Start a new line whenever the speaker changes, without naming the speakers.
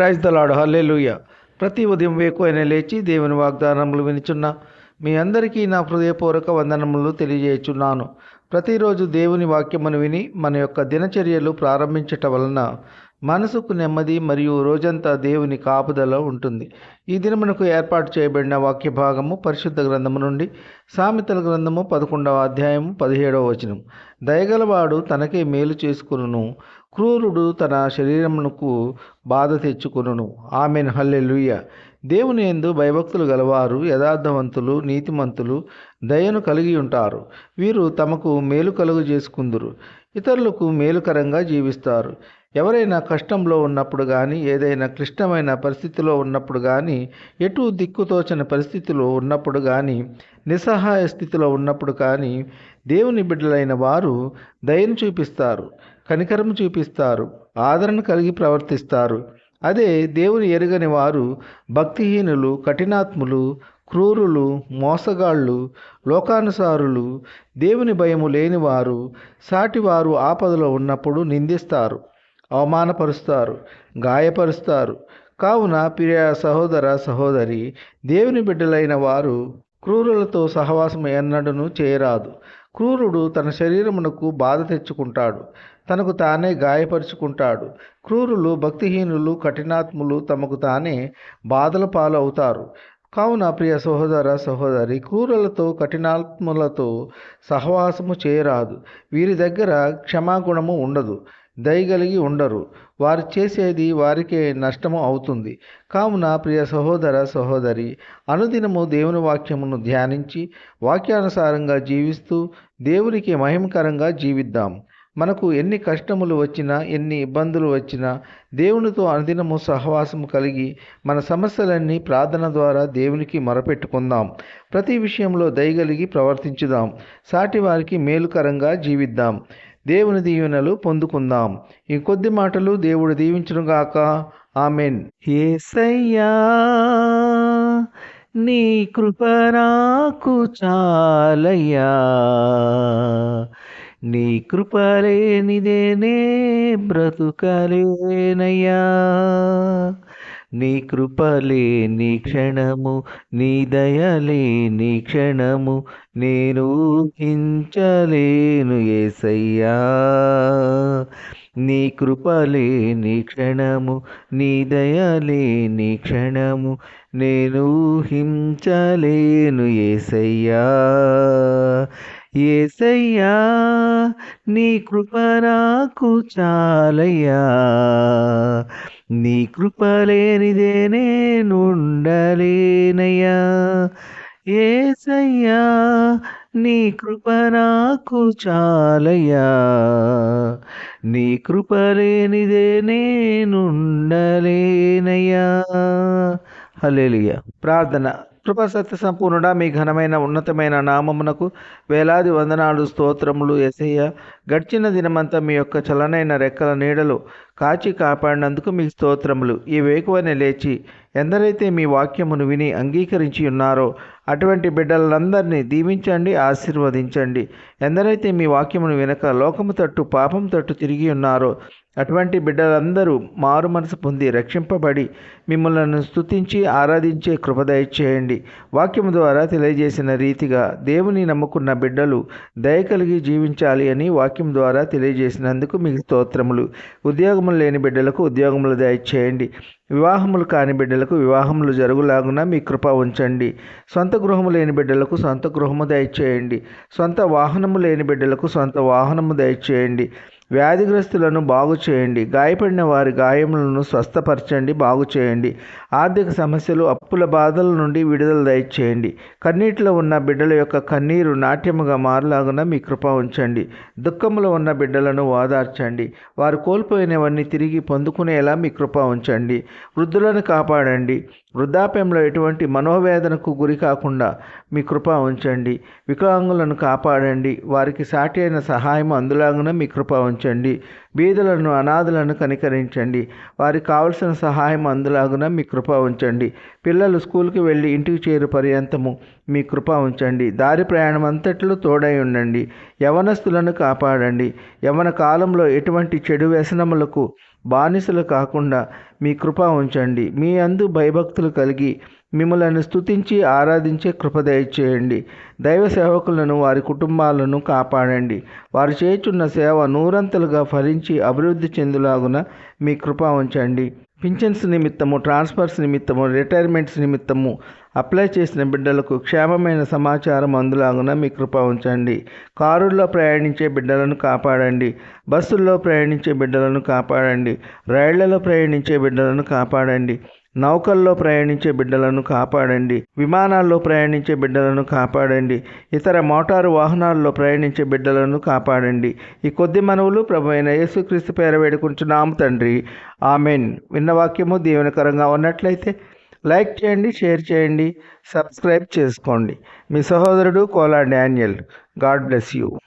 Praise దలాడు హల్లెలూయ. ప్రతి ఉదయం వేకువైన లేచి దేవుని వాగ్దానములు వినిచున్న మీ అందరికీ నా హృదయపూర్వక వందనములు తెలియజేయుచున్నాను. ప్రతిరోజు దేవుని వాక్యమును విని మన యొక్క దినచర్యలు ప్రారంభించట వలన మనసుకు నెమ్మది మరియు రోజంతా దేవుని కాపుదల ఉంటుంది. ఈ దినమునకు ఏర్పాటు చేయబడిన వాక్య భాగము పరిశుద్ధ గ్రంథము నుండి సామెతల గ్రంథము పదకొండవ అధ్యాయము పదిహేడవ వచనం. దయగలవాడు తనకే మేలు చేసుకును క్రూరుడు తన శరీరమునకు బాధ తెచ్చుకును ఆమెన్. హల్లెలుయ్య దేవుని ఎందు భయభక్తులు గలవారు యథార్థవంతులు నీతిమంతులు దయను కలిగి ఉంటారు. వీరు తమకు మేలు కలుగు చేసుకుందురు. ఇతరులకు మేలుకరంగా జీవిస్తారు. ఎవరైనా కష్టంలో ఉన్నప్పుడు కానీ ఏదైనా క్లిష్టమైన పరిస్థితిలో ఉన్నప్పుడు కానీ ఎటు దిక్కుతోచని పరిస్థితిలో ఉన్నప్పుడు కానీ నిస్సహాయ స్థితిలో ఉన్నప్పుడు కానీ దేవుని బిడ్డలైన వారు దయను చూపిస్తారు కనికరం చూపిస్తారు ఆదరణ కలిగి ప్రవర్తిస్తారు. అదే దేవుని ఎరుగని వారు భక్తిహీనులు కఠినాత్ములు క్రూరులు మోసగాళ్ళు లోకానుసారులు. దేవుని భయము లేనివారు సాటివారు ఆపదలో ఉన్నప్పుడు నిందిస్తారు అవమానపరుస్తారు గాయపరుస్తారు. కావున ప్రియ సహోదర సహోదరి దేవుని బిడ్డలైన వారు క్రూరులతో సహవాసం ఎన్నడను చేయరాదు క్రూరుడు తన శరీరమునకు బాధ తెచ్చుకుంటాడు తనకు తానే గాయపరుచుకుంటాడు. క్రూరులు భక్తిహీనులు కఠినాత్ములు తమకు తానే బాధల పాలవుతారు. కావున ప్రియ సహోదర సహోదరి క్రూరులతో కఠినాత్ములతో సహవాసము చేయరాదు. వీరి దగ్గర క్షమాగుణము ఉండదు. దయగలిగి ఉండరు. వారు చేసేది వారికే నష్టము అవుతుంది. కావున ప్రియ సహోదర సహోదరి అనుదినము దేవుని వాక్యమును ధ్యానించి వాక్యానుసారంగా జీవిస్తూ దేవునికి మహిమకరంగా జీవిద్దాం. మనకు ఎన్ని కష్టములు వచ్చినా ఎన్ని ఇబ్బందులు వచ్చినా దేవునితో అనుదినము సహవాసము కలిగి మన సమస్యలన్నీ ప్రార్థన ద్వారా దేవునికి మొరపెట్టుకుందాం. ప్రతి విషయంలో దయగలిగి ప్రవర్తించుదాం. సాటి వారికి మేలుకరంగా జీవిద్దాం. దేవుని దీవెనలు పొందుకుందాం. ఈ కొద్ది మాటలు దేవుడు దీవించునుగాక ఆమెన్. ఏసయ్యా నీ కృపరాకు చాలయ్యా. నీ కృపలేనిదేనే బ్రతుకలేనయ్యా. నీ కృపలేని క్షణము నీ దయలేని క్షణము నేను ఊహించలేను ఏసయ్యా. నీ కృపలేని క్షణము నీ దయలేని క్షణము నేను ఊహించలేను ఏసయ్యా. ఏసయ్యా నీ కృప నాకు చాలయ్యా. నీ కృప లేనిదే నేనుండలేనయ్యా ఏసయ్యా నీ కృప నాకు చాలయ్యా. నీ కృప లేనిదే నేనుండలేనయ్యా హలేలియ ప్రార్థన. కృపా సత్య సంపూర్ణుడా మీ ఘనమైన ఉన్నతమైన నామమునకు వేలాది వందనాలు స్తోత్రములు ఎసయ్య గడిచిన దినమంతా మీ యొక్క చలనైన రెక్కల నీడలు కాచి కాపాడినందుకు మీ స్తోత్రములు. ఈ వేకువని లేచి ఎందరైతే మీ వాక్యమును విని అంగీకరించి ఉన్నారో అటువంటి బిడ్డలందరినీ దీవించండి ఆశీర్వదించండి. ఎందరైతే మీ వాక్యమును వినక లోకము తట్టు పాపం తట్టు తిరిగి ఉన్నారో అటువంటి బిడ్డలందరూ మారు మనసు పొంది రక్షింపబడి మిమ్మల్ని స్తుతించి ఆరాధించే కృప దయచేయండి. వాక్యం ద్వారా తెలియజేసిన రీతిగా దేవుని నమ్ముకున్న బిడ్డలు దయ కలిగి జీవించాలి అని వాక్యం ద్వారా తెలియజేసినందుకు మీకు స్తోత్రములు. ఉద్యోగములు లేని బిడ్డలకు ఉద్యోగములు దయచేయండి. వివాహములు కాని బిడ్డలకు వివాహములు జరుగులాగున మీ కృప ఉంచండి. సొంత గృహము లేని బిడ్డలకు సొంత గృహము దయచేయండి. సొంత వాహనము లేని బిడ్డలకు సొంత వాహనము దయచేయండి. వ్యాధిగ్రస్తులను బాగు చేయండి. గాయపడిన వారి గాయములను స్వస్థపరచండి బాగు చేయండి. ఆర్థిక సమస్యలు అప్పుల బాధల నుండి విడుదల దయచేయండి. కన్నీటిలో ఉన్న బిడ్డల యొక్క కన్నీరు నాట్యముగా మారలాగున మీ కృప ఉంచండి. దుఃఖంలో ఉన్న బిడ్డలను ఓదార్చండి. వారు కోల్పోయినవన్నీ తిరిగి పొందుకునేలా మీ కృప ఉంచండి. వృద్ధులను కాపాడండి. వృద్ధాప్యంలో ఎటువంటి మనోవేదనకు గురి కాకుండా మీ కృప ఉంచండి. వికలాంగులను కాపాడండి. వారికి సాటి అయిన సహాయం అందులాగున మీ కృప ఉంచండి. బీదులను అనాథలను కనికరించండి. వారికి కావలసిన సహాయం అందులాగున మీ కృప ఉంచండి. పిల్లలు స్కూల్కి వెళ్ళి ఇంటికి చేరు పర్యంతము మీ కృప ఉంచండి. దారి ప్రయాణం అంతట్లో తోడై ఉండండి. యవనస్తులను కాపాడండి. యవన కాలంలో ఎటువంటి చెడు వ్యసనములకు బానిసలు కాకుండా మీ కృప ఉంచండి. మీ అందు భయభక్తులు కలిగి మిమ్మలను స్థుతించి ఆరాధించే కృప దయచేయండి. దైవ సేవకులను వారి కుటుంబాలను కాపాడండి. వారు చేయుచున్న సేవ నూరంతలుగా ఫలించి అభివృద్ధి చెందులాగున మీ కృప ఉంచండి. పింఛన్స్ నిమిత్తము ట్రాన్స్ఫర్స్ నిమిత్తము రిటైర్మెంట్స్ నిమిత్తము అప్లై చేసిన బిడ్డలకు క్షేమమైన సమాచారం అందులాగున మీ కృప ఉంచండి. కారుల్లో ప్రయాణించే బిడ్డలను కాపాడండి. బస్సుల్లో ప్రయాణించే బిడ్డలను కాపాడండి. రైళ్ళలో ప్రయాణించే బిడ్డలను కాపాడండి. నౌకల్లో ప్రయాణించే బిడ్డలను కాపాడండి విమానాల్లో ప్రయాణించే బిడ్డలను కాపాడండి ఇతర మోటారు వాహనాల్లో ప్రయాణించే బిడ్డలను కాపాడండి. ఈ కొద్ది మనవులు ప్రభు అయిన యేసుక్రీస్తు పేర వేడుకుంటున్నాము తండ్రి. ఆమెన్. విన్న వాక్యము దీవెనకరంగా ఉన్నట్లయితే లైక్ చేయండి షేర్ చేయండి సబ్స్క్రైబ్ చేసుకోండి. మీ సహోదరుడు Kola Daniel. God bless you.